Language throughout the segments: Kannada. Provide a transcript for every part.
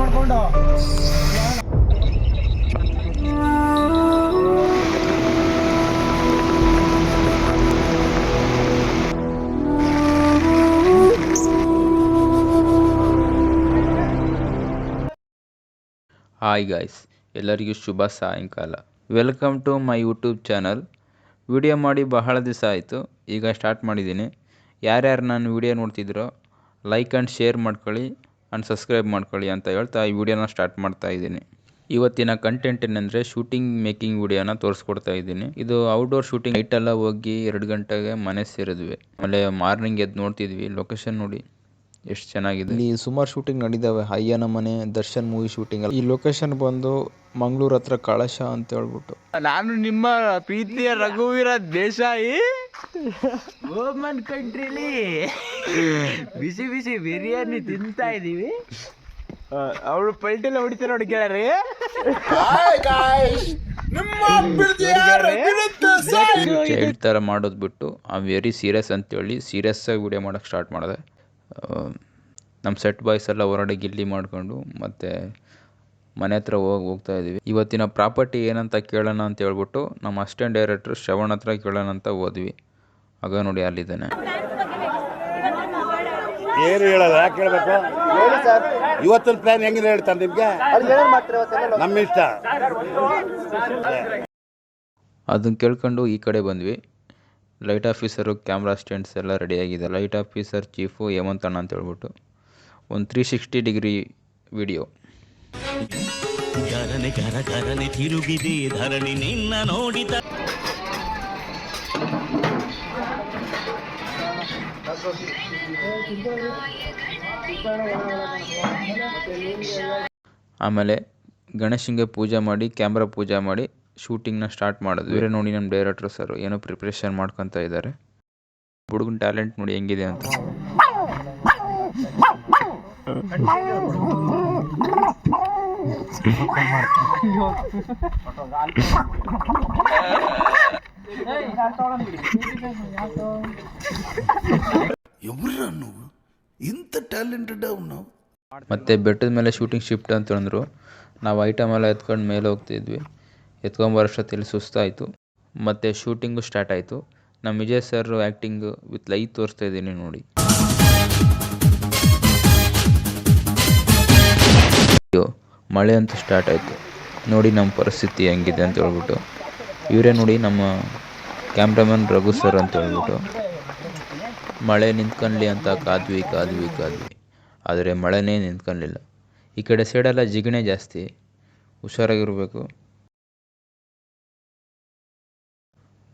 ಮಾಡ್ಕೊಂಡು ಹಾಯ್ ಗಾಯ್ಸ್ ಎಲ್ಲರಿಗೂ ಶುಭ ಸಾಯಂಕಾಲ. Welcome to my YouTube channel video ಮಾಡಿ ಬಹಳ ದಿವಸ ಆಯಿತು, ಈಗ ಸ್ಟಾರ್ಟ್ ಮಾಡಿದ್ದೀನಿ. ಯಾರ್ಯಾರು ನಾನು ವಿಡಿಯೋ ನೋಡ್ತಿದ್ರೋ ಲೈಕ್ ಆ್ಯಂಡ್ ಶೇರ್ ಮಾಡ್ಕೊಳ್ಳಿ ಆ್ಯಂಡ್ ಸಬ್ಸ್ಕ್ರೈಬ್ ಮಾಡ್ಕೊಳ್ಳಿ ಅಂತ ಹೇಳ್ತಾ ಈ ವಿಡಿಯೋನ ಸ್ಟಾರ್ಟ್ ಮಾಡ್ತಾ ಇದ್ದೀನಿ. ಇವತ್ತಿನ ಕಂಟೆಂಟ್ ಏನಂದರೆ ಶೂಟಿಂಗ್ ಮೇಕಿಂಗ್ ವಿಡಿಯೋನ ತೋರಿಸ್ಕೊಡ್ತಾ ಇದ್ದೀನಿ. ಇದು ಔಟ್ಡೋರ್ ಶೂಟಿಂಗ್ ನೈಟೆಲ್ಲ ಹೋಗಿ ಎರಡು ಗಂಟೆಗೆ ಮನೆ ಸೇರಿದ್ವಿ. ಆಮೇಲೆ ಮಾರ್ನಿಂಗ್ ಎದ್ದು ನೋಡ್ತಿದ್ವಿ. ಲೊಕೇಶನ್ ನೋಡಿ. ಎಷ್ಟು ಚೆನ್ನಾಗಿದೆ. ಇಲ್ಲಿ ಸುಮಾರು ಶೂಟಿಂಗ್ ನಡೀತಾವೆ ಅಯ್ಯನ ಮನೆ ದರ್ಶನ್ ಮೂವಿ ಶೂಟಿಂಗ್ ಈ ಲೊಕೇಶನ್ ಬಂದು ಮಂಗಳೂರು ಹತ್ರ ಕಳಶ ಅಂತ ಹೇಳ್ಬಿಟ್ಟು. ನಾನು ನಿಮ್ಮ ಪ್ರೀತಿಯ ರಘುವೀರ ದೇಸಾಯಿ ಓಮನ್ ಕಂಟ್ರಿಲಿ ಬಿಸಿ ಬಿಸಿ ಬಿರಿಯಾನಿ ತಿಂತಾ ಇದೀವಿ. ಅವಳು ಪಲ್ಟೆಲ್ಲ ಹೊಡಿತಾರೆ ನೋಡಿ ಕೇಳ್ರಿ. ಚೈಲ್ಡ್ ಥರ ಮಾಡೋದು ಬಿಟ್ಟು ಆ ವೆರಿ ಸೀರಿಯಸ್ ಅಂತೇಳಿ ಸೀರಿಯಸ್ ಆಗಿ ವಿಡಿಯೋ ಮಾಡೋಕ್ಕೆ ಸ್ಟಾರ್ಟ್ ಮಾಡಿದೆ. ನಮ್ಮ ಸೆಟ್ ಬಾಯ್ಸ್ ಎಲ್ಲ ಹೊರಗಡೆ ಗಿಲ್ಲಿ ಮಾಡ್ಕೊಂಡು ಮತ್ತು ಮನೆ ಹತ್ರ ಹೋಗಿ ಹೋಗ್ತಾ ಇದ್ದೀವಿ ಇವತ್ತಿನ ಪ್ರಾಪರ್ಟಿ ಏನಂತ ಕೇಳೋಣ ಅಂತ ಹೇಳ್ಬಿಟ್ಟು ನಮ್ಮ ಅಸ್ಟೆಂಟ್ ಡೈರೆಕ್ಟರ್ ಶ್ರವಣ್ ಹತ್ರ ಕೇಳೋಣ ಅಂತ ಹೋದ್ವಿ. ಆಗ ನೋಡಿ ಅಲ್ಲಿದ್ದಾನೆ. ಏನು ಹೇಳಲ್ಲ ಯಾಕೆ ಹೇಳ್ಬೇಕು? ಇವತ್ತಿನ ಪ್ಲಾನ್ ಹೆಂಗಿದೆ ಹೇಳ್ತಾರೆ ನಿಮ್ಗೆ? ನಮ್ಮ ಇಷ್ಟ ಅದನ್ನ ಕೇಳ್ಕೊಂಡು ಈ ಕಡೆ ಬಂದ್ವಿ. ಲೈಟ್ ಆಫೀಸರು ಕ್ಯಾಮ್ರಾ ಸ್ಟ್ಯಾಂಡ್ಸ್ ಎಲ್ಲ ರೆಡಿಯಾಗಿದೆ. ಲೈಟ್ ಆಫೀಸರ್ ಚೀಫು ಹೇಮಂತ್ ಅಣ್ಣ ಅಂತ ಹೇಳ್ಬಿಟ್ಟು ಒಂದು ತ್ರೀ ಸಿಕ್ಸ್ಟಿ ಡಿಗ್ರಿ ವಿಡಿಯೋ. ಗರನೆ ಗರ ಗರನೆ ತಿರುಗಿದೆ. ಧರಣಿ ನಿನ್ನ ನೋಡಿದ ಆಮೇಲೆ ಗಣೇಶನಿಗೆ ಪೂಜೆ ಮಾಡಿ ಕ್ಯಾಮ್ರಾ ಪೂಜೆ ಮಾಡಿ ಶೂಟಿಂಗ್ನ ಸ್ಟಾರ್ಟ್ ಮಾಡಿದ್ವಿ ಬೇರೆ ನೋಡಿ ನಮ್ಮ ಡೈರೆಕ್ಟರ್ ಸರ್ ಏನೋ ಪ್ರಿಪ್ರೇಷನ್ ಮಾಡ್ಕೊತಾ ಇದ್ದಾರೆ ಹುಡುಗನ ಟ್ಯಾಲೆಂಟ್ ನೋಡಿ ಹೆಂಗಿದೆ ಅಂತ ಎವ್ರ నువ్వు ಇಂಥ ಟ್ಯಾಲೆಂಟೆಡ್ ಅವನು ಮತ್ತು ಬೆಟ್ಟದ ಮೇಲೆ ಶೂಟಿಂಗ್ ಶಿಫ್ಟ್ ಅಂತ ಹೇಳಿದ್ರು ನಾವು ಐಟಮ್ ಎಲ್ಲ ಎತ್ಕೊಂಡು ಮೇಲೆ ಹೋಗ್ತಿದ್ವಿ ಎತ್ಕೊಂಬರೋಷ್ಟೊತ್ತಲ್ಲಿ ಸುಸ್ತಾಯಿತು. ಮತ್ತು ಶೂಟಿಂಗು ಸ್ಟಾರ್ಟ್ ಆಯಿತು. ನಮ್ಮ ವಿಜಯ್ ಸರ್ ಆ್ಯಕ್ಟಿಂಗು ವಿತ್ ಲೈ ತೋರಿಸ್ತಾ ಇದ್ದೀನಿ ನೋಡಿ. ಮಳೆ ಅಂತೂ ಸ್ಟಾರ್ಟ್ ಆಯಿತು. ನೋಡಿ ನಮ್ಮ ಪರಿಸ್ಥಿತಿ ಹೆಂಗಿದೆ ಅಂತ ಹೇಳ್ಬಿಟ್ಟು. ಇವರೇ ನೋಡಿ ನಮ್ಮ ಕ್ಯಾಮ್ರಾಮನ್ ರಘು ಸರ್ ಅಂತ ಹೇಳ್ಬಿಟ್ಟು. ಮಳೆ ನಿಂತ್ಕೊಳ್ಳಿ ಅಂತ ಕಾದ್ವಿ ಕಾದ್ವಿ ಕಾದ್ವಿ. ಆದರೆ ಮಳೆನೇ ನಿಂತ್ಕೊಳ್ಳಿಲ್ಲ ಈ ಕಡೆ ಸೈಡೆಲ್ಲ ಜಿಗಣೆ ಜಾಸ್ತಿ. ಹುಷಾರಾಗಿರಬೇಕು.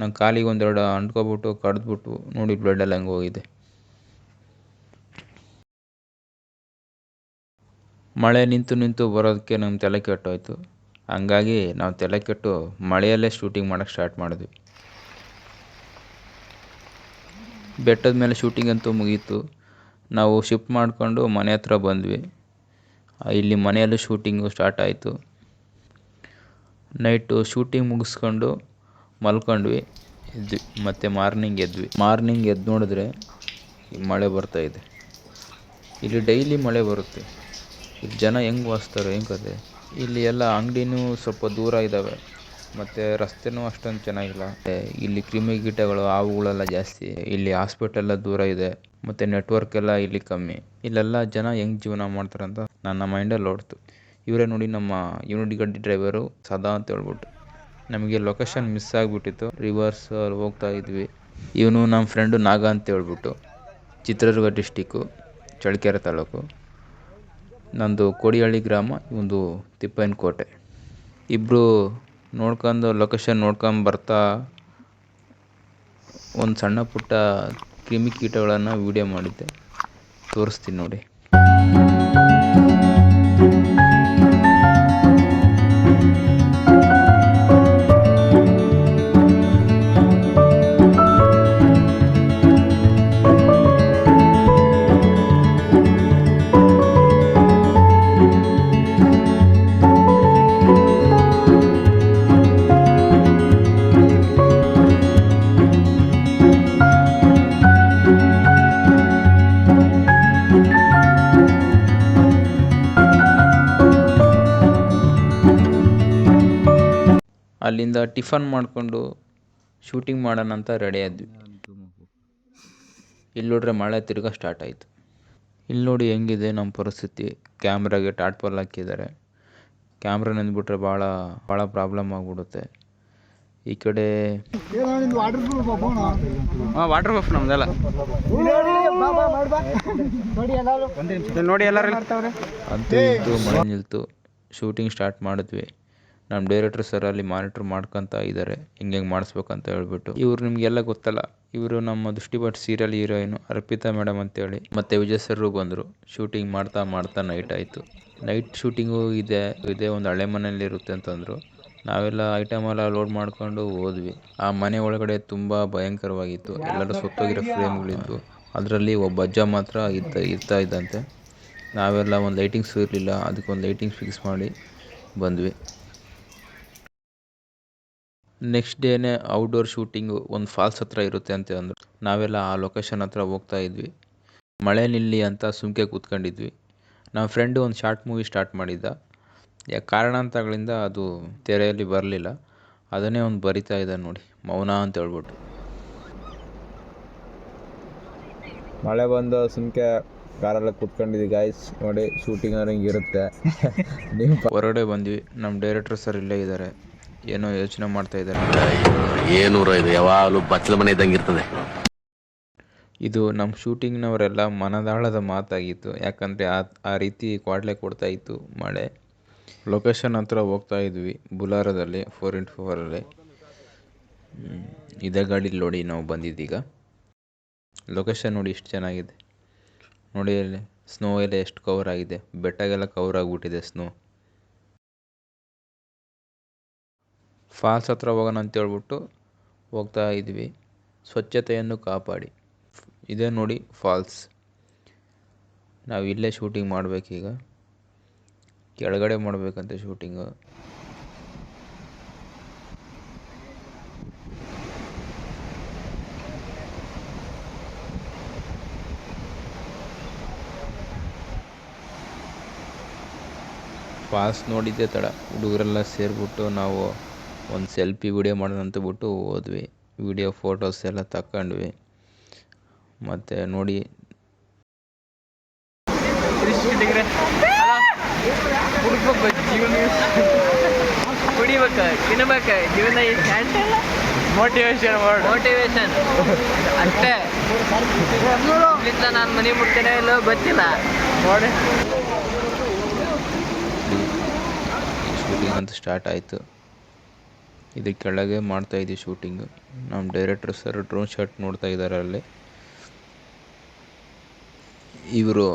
ನನ್ನ ಕಾಲಿಗೆ ಒಂದೆರಡು ಅಂಟ್ಕೊಬಿಟ್ಟು, ಕಡ್ದ್ಬಿಟ್ಟು ನೋಡಿ ಬ್ಲಡ್ ಎಲ್ಲ ಹೆಂಗೆ ಹೋಗಿದೆ. ಮಳೆ ನಿಂತು ನಿಂತು ಬರೋದಕ್ಕೆ ನಮ್ಮ ತಲೆ ಕೆಟ್ಟೋಯ್ತು. ಹಂಗಾಗಿ ನಾವು ತಲೆ ಕೆಟ್ಟು ಮಳೆಯಲ್ಲೇ ಶೂಟಿಂಗ್ ಮಾಡೋಕ್ಕೆ ಸ್ಟಾರ್ಟ್ ಮಾಡಿದ್ವಿ. ಬೆಟ್ಟದ ಮೇಲೆ ಶೂಟಿಂಗ್ ಅಂತೂ ಮುಗೀತು. ನಾವು ಶಿಫ್ಟ್ ಮಾಡಿಕೊಂಡು ಮನೆ ಹತ್ರ ಬಂದ್ವಿ. ಇಲ್ಲಿ ಮನೆಯಲ್ಲೂ ಶೂಟಿಂಗು ಸ್ಟಾರ್ಟ್ ಆಯಿತು. ನೈಟು ಶೂಟಿಂಗ್ ಮುಗಿಸ್ಕೊಂಡು ಮಲ್ಕೊಂಡ್ವಿ, ಎದ್ವಿ, ಮತ್ತು ಮಾರ್ನಿಂಗ್ ಎದ್ವಿ. ಮಾರ್ನಿಂಗ್ ಎದ್ದು ನೋಡಿದ್ರೆ ಮಳೆ ಬರ್ತಾ ಇದೆ. ಇಲ್ಲಿ ಡೈಲಿ ಮಳೆ ಬರುತ್ತೆ. ಇಲ್ಲಿ ಜನ ಹೆಂಗೆ ವಾಸಿಸ್ತಾರೆ ಹೆಂಗೆ ಕತೆ? ಇಲ್ಲಿ ಎಲ್ಲ ಅಂಗಡಿನೂ ಸ್ವಲ್ಪ ದೂರ ಇದ್ದಾವೆ ಮತ್ತು ರಸ್ತೆನೂ ಅಷ್ಟೊಂದು ಚೆನ್ನಾಗಿಲ್ಲ. ಇಲ್ಲಿ ಕ್ರಿಮಿಕೀಟಗಳು ಹಾವುಗಳೆಲ್ಲ ಜಾಸ್ತಿ. ಇಲ್ಲಿ ಹಾಸ್ಪಿಟಲ್ ದೂರ ಇದೆ. ಮತ್ತು ನೆಟ್ವರ್ಕ್ ಎಲ್ಲ ಇಲ್ಲಿ ಕಮ್ಮಿ. ಇಲ್ಲೆಲ್ಲ ಜನ ಹೆಂಗೆ ಜೀವನ ಮಾಡ್ತಾರೆ ಅಂತ ನನ್ನ ಮೈಂಡಲ್ಲಿ ಓಡ್ತು ಇವರೇ ನೋಡಿ ನಮ್ಮ ಯೂನಿಟ್ ಗಡ್ಡಿ ಡ್ರೈವರು ಸದಾ ಅಂತ ಹೇಳ್ಬಿಟ್ಟು. ನಮಗೆ ಲೊಕೇಶನ್ ಮಿಸ್ ಆಗಿಬಿಟ್ಟಿತ್ತು. ರಿವರ್ಸ್ ಅಲ್ಲಿ ಹೋಗ್ತಾ ಇದ್ವಿ. ಇವನು ನಮ್ಮ ಫ್ರೆಂಡು ನಾಗ ಅಂತ ಹೇಳ್ಬಿಟ್ಟು ಚಿತ್ರದುರ್ಗ ಡಿಸ್ಟಿಕ್ಕು ಚಳ್ಳಕೆರೆ ತಾಲೂಕು. ನಂದು ಕೋಡಿಹಳ್ಳಿ ಗ್ರಾಮ ಒಂದು ತಿಪ್ಪನಕೋಟೆ. ಇಬ್ಬರು ನೋಡ್ಕೊಂಡು ಲೊಕೇಶನ್ ನೋಡ್ಕೊಂಡು ಬರ್ತಾ ಒಂದು ಸಣ್ಣ ಪುಟ್ಟ ಕ್ರಿಮಿಕೀಟಗಳನ್ನು ವೀಡಿಯೋ ಮಾಡಿದ್ದೆ. ತೋರಿಸ್ತೀನಿ ನೋಡಿ. ಅಲ್ಲಿಂದ ಟಿಫನ್ ಮಾಡಿಕೊಂಡು ಶೂಟಿಂಗ್ ಮಾಡೋಣ ಅಂತ ರೆಡಿ ಆದ್ವಿ. ಇಲ್ಲಿ ನೋಡ್ರೆ ಮಳೆ ತಿರ್ಗಾ ಸ್ಟಾರ್ಟ್ ಆಯಿತು. ಇಲ್ಲಿ ನೋಡಿ ಹೆಂಗಿದೆ ನಮ್ಮ ಪರಿಸ್ಥಿತಿ. ಕ್ಯಾಮ್ರಾಗೆ ಟಾಟ್ಪಲ್ ಹಾಕಿದ್ದಾರೆ. ಕ್ಯಾಮ್ರಾ ನೆಂದ್ಬಿಟ್ರೆ ಭಾಳ ಭಾಳ ಪ್ರಾಬ್ಲಮ್ ಆಗಿಬಿಡುತ್ತೆ. ಈ ಕಡೆ ವಾಟರ್ ಪ್ರೂಫ್ ನಮ್ದೆಲ್ಲ. ನೋಡಿ ಎಲ್ಲರೂ ಅಂತೂ ಇದ್ದು ಮಳೆ ನಿಲ್ತು. ಶೂಟಿಂಗ್ ಸ್ಟಾರ್ಟ್ ಮಾಡಿದ್ವಿ. ನಮ್ಮ ಡೈರೆಕ್ಟರ್ ಸರ್ ಅಲ್ಲಿ ಮಾನಿಟ್ರ್ ಮಾಡ್ಕೊಂತ ಇದ್ದಾರೆ ಹಿಂಗೆ ಹಿಂಗೆ ಮಾಡಿಸ್ಬೇಕಂತ ಹೇಳ್ಬಿಟ್ಟು. ಇವ್ರು ನಿಮಗೆಲ್ಲ ಗೊತ್ತಲ್ಲ, ಇವರು ನಮ್ಮ ದೃಷ್ಟಿಪಟ್ ಸೀರಿಯಲ್ ಹೀರೋಯಿನ್ ಅರ್ಪಿತಾ ಮೇಡಮ್ ಅಂತೇಳಿ. ಮತ್ತೆ ವಿಜಯ್ ಸರ್ರು ಬಂದರು ಶೂಟಿಂಗ್ ಮಾಡ್ತಾ ಮಾಡ್ತಾ ನೈಟ್ ಆಯಿತು. ನೈಟ್ ಶೂಟಿಂಗು ಇದೆ, ಇದೇ ಒಂದು ಹಳೆ ಮನೆಯಲ್ಲಿ ಇರುತ್ತೆ ಅಂತಂದರು. ನಾವೆಲ್ಲ ಐಟಮ್ ಎಲ್ಲ ಲೋಡ್ ಮಾಡ್ಕೊಂಡು ಹೋದ್ವಿ. ಆ ಮನೆ ಒಳಗಡೆ ತುಂಬ ಭಯಂಕರವಾಗಿತ್ತು. ಎಲ್ಲರೂ ಸುತ್ತೋಗಿರೋ ಫ್ರೇಮ್ಗಳಿದ್ವು ಅದರಲ್ಲಿ ಒಬ್ಬ ಅಜ್ಜ ಮಾತ್ರ ಇದ್ದ, ಇರ್ತಾ ಇದ್ದಂತೆ. ನಾವೆಲ್ಲ ಒಂದು ಲೈಟಿಂಗ್ಸ್ ಇರಲಿಲ್ಲ, ಅದಕ್ಕೊಂದು ಲೈಟಿಂಗ್ಸ್ ಫಿಕ್ಸ್ ಮಾಡಿ ಬಂದ್ವಿ. ನೆಕ್ಸ್ಟ್ ಡೇನೇ ಔಟ್ಡೋರ್ ಶೂಟಿಂಗು ಒಂದು ಫಾಲ್ಸ್ ಹತ್ರ ಇರುತ್ತೆ ಅಂತ ಅಂದರು ನಾವೆಲ್ಲ ಆ ಲೊಕೇಶನ್ ಹತ್ರ ಹೋಗ್ತಾ ಇದ್ವಿ. ಮಳೆ ನಿಲ್ಲಿ ಅಂತ ಸುಮ್ಕೆ ಕೂತ್ಕೊಂಡಿದ್ವಿ. ನಮ್ಮ ಫ್ರೆಂಡು ಒಂದು ಶಾರ್ಟ್ ಮೂವಿ ಸ್ಟಾರ್ಟ್ ಮಾಡಿದ್ದ. ಯಾ ಕಾರಣಾಂತರಗಳಿಂದ ಅದು ತೆರೆಯಲ್ಲಿ ಬರಲಿಲ್ಲ. ಅದನ್ನೇ ಒಂದು ಬರಿತಾ ಇದ್ದ ನೋಡಿ. ಮೌನ ಅಂತ ಹೇಳ್ಬಿಟ್ಟು. ಮಳೆ ಬಂದು ಸುಮ್ಕೆ ಕಾರೆಲ್ಲ ಕೂತ್ಕೊಂಡಿದ್ವಿ ಗಾಯ್ಸ್ ನೋಡಿ ಶೂಟಿಂಗ್ ಅವ್ರಿಗೆ ಇರುತ್ತೆ ನೀವು ಹೊರಗಡೆ ಬಂದ್ವಿ. ನಮ್ಮ ಡೈರೆಕ್ಟರ್ ಸರ್ ಇಲ್ಲೇ ಇದ್ದಾರೆ. ಏನೋ ಯೋಚನೆ ಮಾಡ್ತಾ ಇದ್ದಾರೆ. ಏನೂರ ಇದು ಯಾವಾಗಲೂ ಬಚ್ಚಲ ಮನೆ ಇದ್ದಂಗೆ ಇರ್ತದೆ. ಇದು ನಮ್ಮ ಶೂಟಿಂಗ್ನವರೆಲ್ಲ ಮನದಾಳದ ಮಾತಾಗಿತ್ತು. ಯಾಕಂದರೆ ಆ ಆ ರೀತಿ ಕ್ವಾಡ್ಲೆ ಕೊಡ್ತಾ ಇತ್ತು ಮಳೆ. ಲೊಕೇಶನ್ ಹತ್ರ ಹೋಗ್ತಾ ಇದ್ವಿ ಬುಲಾರದಲ್ಲಿ ಫೋರ್ ಇಂಟು ಫೋರಲ್ಲಿ. ಇದೇ ಗಾಡೀಲಿ ನೋಡಿ ನಾವು ಬಂದಿದ್ದೀಗ. ಲೊಕೇಶನ್ ನೋಡಿ ಎಷ್ಟು ಚೆನ್ನಾಗಿದೆ. ನೋಡಿ ಅಲ್ಲಿ ಸ್ನೋ ಎಲ್ಲ ಎಷ್ಟು ಕವರ್ ಆಗಿದೆ. ಬೆಟ್ಟಗೆಲ್ಲ ಕವರ್ ಆಗಿಬಿಟ್ಟಿದೆ ಸ್ನೋ. ಫಾಲ್ಸ್ ಹತ್ರ ಹೋಗೋಣ ಅಂತ ಹೇಳ್ಬಿಟ್ಟು ಹೋಗ್ತಾ ಇದ್ವಿ. ಸ್ವಚ್ಛತೆಯನ್ನು ಕಾಪಾಡಿ. ಇದೇ ನೋಡಿ ಫಾಲ್ಸ್. ನಾವು ಇಲ್ಲೇ ಶೂಟಿಂಗ್ ಮಾಡಬೇಕೀಗ. ಕೆಳಗಡೆ ಮಾಡಬೇಕಂತೆ ಶೂಟಿಂಗು. ಫಾಲ್ಸ್ ನೋಡಿದ್ದೆ ತಡ. ಹುಡುಗರೆಲ್ಲ ಸೇರಿಬಿಟ್ಟು ನಾವು ಒಂದು ಸೆಲ್ಫಿ ವಿಡಿಯೋ ಮಾಡೋಣ ಅಂತ ಬಿಟ್ಟು ಹೋದ್ವಿ. ವಿಡಿಯೋ ಫೋಟೋಸ್ ಎಲ್ಲ ತಗೊಂಡ್ವಿ ಮತ್ತು ನೋಡಿ. ಕುಡಿಬೇಕು ತಿನ್ಬೇಕು ಜೀವನ ಮೋಟಿವೇಶನ್ ಮೋಟಿವೇಶನ್ ಅಷ್ಟೇ. ಇಲ್ಲಿಂದ ನಾನು ಮನೆ ಮುಟ್ತೇನೆ ಇಲ್ಲೋ ಗೊತ್ತಿಲ್ಲ. ನೋಡಿ. ಶೂಟಿಂಗ್ ಅಂತ ಸ್ಟಾರ್ಟ್ ಆಯಿತು. ಇದು ಕೆಳಗೆ ಮಾಡ್ತಾಯಿದ್ವಿ ಶೂಟಿಂಗು ನಮ್ಮ ಡೈರೆಕ್ಟರ್ ಸರ್ ಡ್ರೋನ್ ಶಾಟ್ ನೋಡ್ತಾ ಇದ್ದಾರೆ ಅಲ್ಲಿ. ಇವರು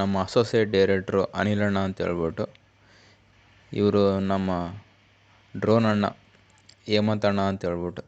ನಮ್ಮ ಅಸೋಸಿಯೇಟ್ ಡೈರೆಕ್ಟ್ರು ಅನಿಲಣ್ಣ ಅಂತ ಹೇಳ್ಬಿಟ್ಟು, ಇವರು ನಮ್ಮ ಡ್ರೋನ್ ಅಣ್ಣ ಹೇಮಂತ್ ಅಣ್ಣ ಅಂತ ಹೇಳ್ಬಿಟ್ಟು,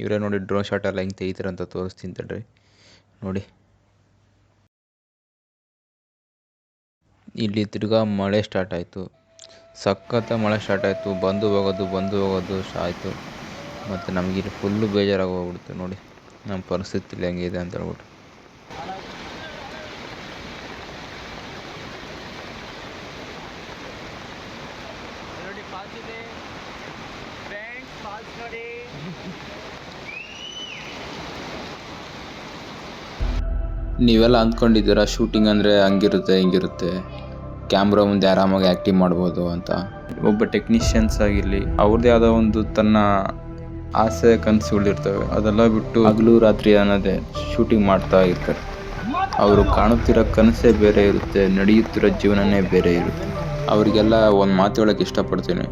ಇವರೇ ನೋಡಿ ಡ್ರೋನ್ ಶಾಟ್ ಎಲ್ಲ ಹೆಂಗೆ ತೆಗಿತಾರೆ ಅಂತ ತೋರಿಸ್ತೀನಿ ತಡ್ರಿ. ನೋಡಿ. ಇಲ್ಲಿ ತಿರ್ಗಾ ಮಳೆ ಸ್ಟಾರ್ಟ್ ಆಯಿತು. ಸಖತ್ತ ಮಳೆ ಸ್ಟಾರ್ಟ್ ಆಯಿತು ಬಂದು ಹೋಗೋದು ಬಂದು ಹೋಗೋದು ಆಯಿತು. ಮತ್ತು ನಮಗೆ ಇಲ್ಲಿ ಫುಲ್ಲು ಬೇಜಾರಾಗಿ ಹೋಗ್ಬಿಡ್ತು ನೋಡಿ. ನಮ್ಮ ಪರಿಸ್ಥಿತಿ ಹೆಂಗಿದೆ ಅಂತ ಹೇಳ್ಬಿಟ್ಟು. ನೀವೆಲ್ಲ ಅಂದ್ಕೊಂಡಿದ್ದೀರಾ ಶೂಟಿಂಗ್ ಅಂದರೆ ಹಂಗಿರುತ್ತೆ ಹಿಂಗಿರುತ್ತೆ. ಕ್ಯಾಮ್ರಾ ಮುಂದೆ ಆರಾಮಾಗಿ ಆ್ಯಕ್ಟಿಂಗ್ ಮಾಡ್ಬೋದು ಅಂತ. ಒಬ್ಬ ಟೆಕ್ನಿಷಿಯನ್ಸ್ ಆಗಿರಲಿ ಅವ್ರದ್ದೇ ಆದ ಒಂದು ತನ್ನ ಆಸೆ ಕನಸುಗಳಿರ್ತವೆ ಅದೆಲ್ಲ ಬಿಟ್ಟು ಹಗಲು ರಾತ್ರಿ ಅನ್ನೋದೇ ಶೂಟಿಂಗ್ ಮಾಡ್ತಾ ಇರ್ತಾರೆ. ಅವರು ಕಾಣುತ್ತಿರೋ ಕನಸೇ ಬೇರೆ ಇರುತ್ತೆ ನಡೆಯುತ್ತಿರೋ ಜೀವನನೇ ಬೇರೆ ಇರುತ್ತೆ. ಅವರಿಗೆಲ್ಲ ಒಂದು ಮಾತು ಹೇಳೋಕ್ಕೆ ಇಷ್ಟಪಡ್ತೀನಿ.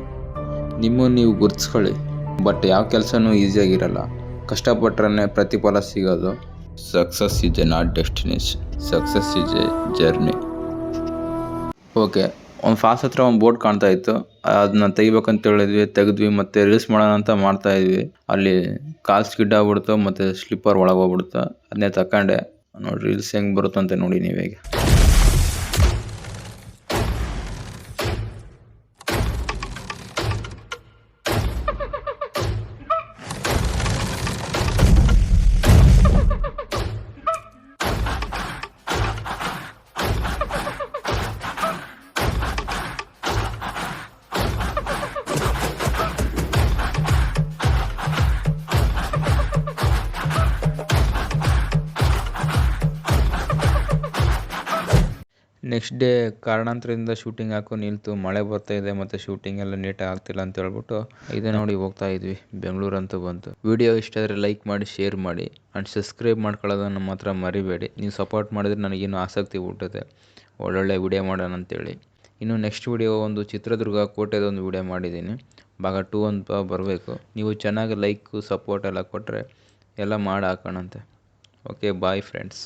ನಿಮ್ಮ ನೀವು ಗುರ್ತಿಸ್ಕೊಳ್ಳಿ ಬಟ್ ಯಾವ ಕೆಲಸನೂ ಈಸಿಯಾಗಿರಲ್ಲ ಕಷ್ಟಪಟ್ರೆ ಪ್ರತಿಫಲ ಸಿಗೋದು. Success is a not destination success is a journey okay, ಒಂದು ಫಾಸ್ ಹತ್ರ ಒಂದು ಬೋರ್ಡ್ ಕಾಣ್ತಾ ಇತ್ತು. ಅದನ್ನ ತೆಗಿಬೇಕಂತ ಹೇಳಿದ್ವಿ, ತೆಗೆದ್ವಿ ಮತ್ತೆ ರೀಲ್ಸ್ ಮಾಡೋಣ ಅಂತ ಮಾಡ್ತಾ ಇದ್ವಿ. ಅಲ್ಲಿ ಕಾಲ್ ಸ್ಕಿಡ್ ಆಗ್ಬಿಡ್ತು ಮತ್ತೆ ಸ್ಲಿಪ್ಪರ್ ಒಳಗೆ ಹೋಗ್ಬಿಡ್ತು. ಅದನ್ನೇ ತಕೊಂಡೆ. ನೋಡಿ ರೀಲ್ಸ್ ಹೆಂಗೆ ಬರುತ್ತಂತ ನೋಡಿ ನೀವೀಗ. ನೆಕ್ಸ್ಟ್ ಡೇ ಕಾರಣಾಂತರದಿಂದ ಶೂಟಿಂಗ್ ಹಾಕೋ ನಿಲ್ತು, ಮಳೆ ಬರ್ತಾ ಇದೆ ಮತ್ತು ಶೂಟಿಂಗ್ ಎಲ್ಲ ನೀಟಾಗಿ ಆಗ್ತಿಲ್ಲ ಅಂತ ಹೇಳ್ಬಿಟ್ಟು ಇದೇ ನೋಡಿ ಹೋಗ್ತಾ ಇದ್ವಿ ಬೆಂಗಳೂರು ಅಂತ ಬಂತು. ವಿಡಿಯೋ ಇಷ್ಟ ಆದರೆ ಲೈಕ್ ಮಾಡಿ ಶೇರ್ ಮಾಡಿ ಆ್ಯಂಡ್ ಸಬ್ಸ್ಕ್ರೈಬ್ ಮಾಡ್ಕೊಳ್ಳೋದನ್ನು ಮಾತ್ರ ಮರಿಬೇಡಿ. ನೀವು ಸಪೋರ್ಟ್ ಮಾಡಿದ್ರೆ ನನಗಿನ್ನೂ ಆಸಕ್ತಿ ಹುಟ್ಟುತ್ತೆ. ಒಳ್ಳೊಳ್ಳೆ ವಿಡಿಯೋ ಮಾಡೋಣ ಅಂತೇಳಿ. ಇನ್ನು ನೆಕ್ಸ್ಟ್ ವಿಡಿಯೋ ಒಂದು ಚಿತ್ರದುರ್ಗ ಕೋಟೆದೊಂದು ವಿಡಿಯೋ ಮಾಡಿದ್ದೀನಿ. ಭಾಗ ಟೂ ಅಂತ ಬರಬೇಕು. ನೀವು ಚೆನ್ನಾಗಿ ಲೈಕು ಸಪೋರ್ಟ್ ಎಲ್ಲ ಕೊಟ್ಟರೆ ಎಲ್ಲ ಮಾಡಿ ಹಾಕೋಣಂತೆ. Okay bye friends